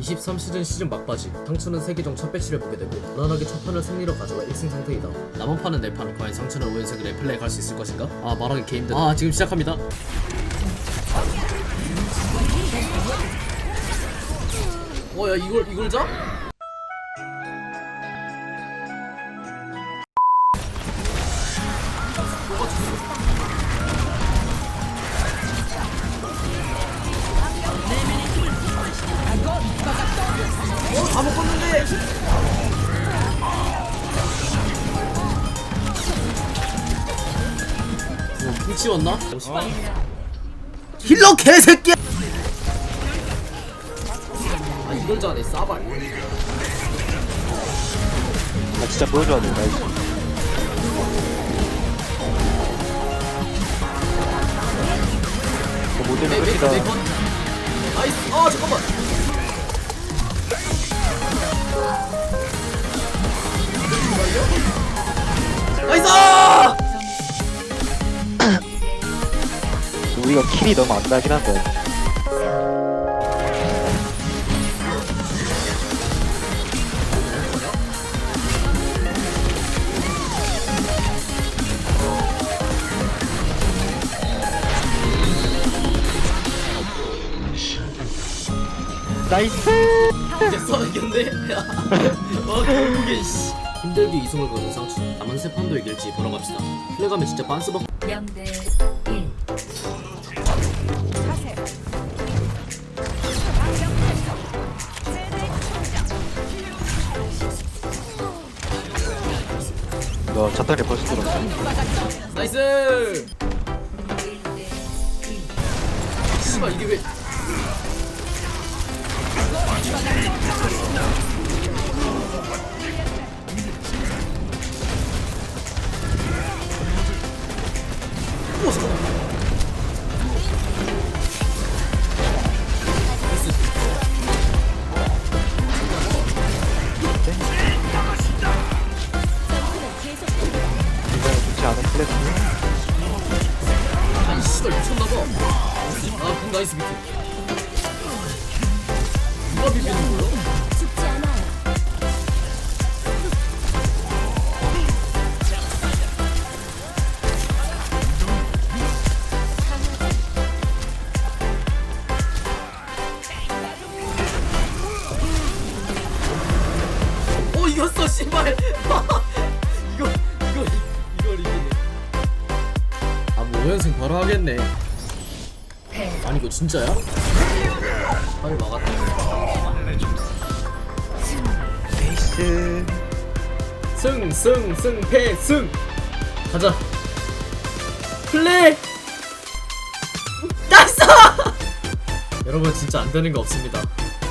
23시즌 시즌 막바지 상추는 세계종 첫 배치를 보게 되고 무난하게 첫 판을 승리로 가져가 1승 상태이다 남은 판은 4판 과연 상추는 5연승을 레플레이 갈수 있을 것인가? 아 말하기 개 힘들다 아 지금 시작합니다 어야 이걸 이걸 잡? 다 먹었는데 뭐 훔치웠나? 힐러 개새끼! 아 이걸 잘해 싸발 나 진짜 보여줘야 돼. 나 이제. 저 모델 네, 끝이다. 네, 네 번. 나이스 아 잠깐만 나이스 우리가 킬이 너무 안 나긴 한데. 나이스! 됐어 이겼네 와 결국에 씨 힘들게 이승을 거둔 상추 남은 세 판도 이길지 보러 갑시다 플래가면 진짜 빤스벅 0대 1. 너 자탄에 벌써 들어왔어. 나이스 1대 1. 씨발 이게 왜 좋지 않은 플래스. 아이 씨발 미쳤나봐 아군 나이스 비트 이겼어 씨발 이거 이거 이걸 이기네 아 뭐 5연승 바로 하겠네 아니 이거 진짜야? 빨리 막았다 나이스. 승, 승, 승, 패, 승. 가자. 플레이. 나이스! 여러분 진짜 안 되는 거 없습니다.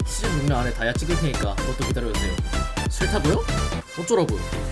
시즌 6년 안에 다이아 찍을 테니까 그것도 기다려주세요. 싫다고요? 어쩌라고요?